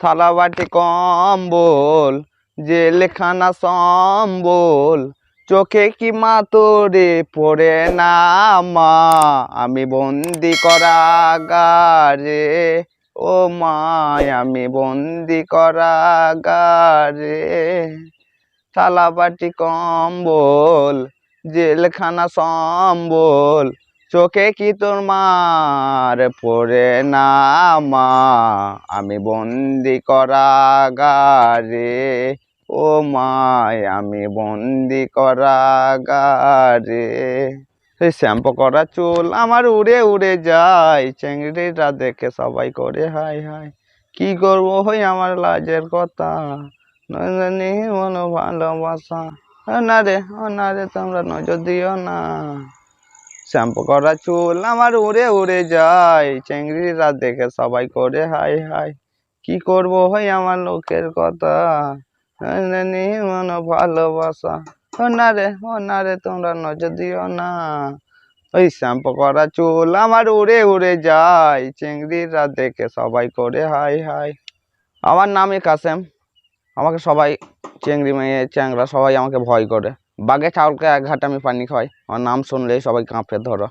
থালা বাটি কম্বল জেলখানা সম্বল চোখে কি মা তোরে পড়ে না মা? আমি বন্দি করা গারে ও মায় আমি বন্দি করা গারে থালা বাটি কম্বল জেলখানা সম্বল চোখে কি তোর মার পড়ে না মা? আমি বন্দি করা গারে ও মায়, আমি বন্দি করা গারে সেই শ্যাম্পু করা চুল আমার উড়ে উড়ে যায়। চেংড়িটা দেখে সবাই করে হাই হাই কি করব হই আমার লাজের কথা? নজনি মনো ভালোবাসা। না রে ও না রে, তোমরা নজর দিও না। শ্যাম্পু করা চুল আমার উড়ে উড়ে যায়। চেংড়িরা দেখে সবাই করে হাই হাই কি করব হই আমার লোকের কথা? মনো ভালোবাসা। ও না রে ও না রে তোমরা নজর দিও না। ওই শ্যাম্পু করা চুল আমার উড়ে উড়ে যায়। চিংড়িরা দেখে সবাই করে হাই হাই আমার নামই কাসেম। আমাকে সবাই চিংড়ি মেয়ে চ্যাংরা সবাই আমাকে ভয় করে। বাঘে চাউলকে এক ঘাট আমি পানি খাওয়াই। আমার নাম শুনলেই সবাই কাঁপে ধরো।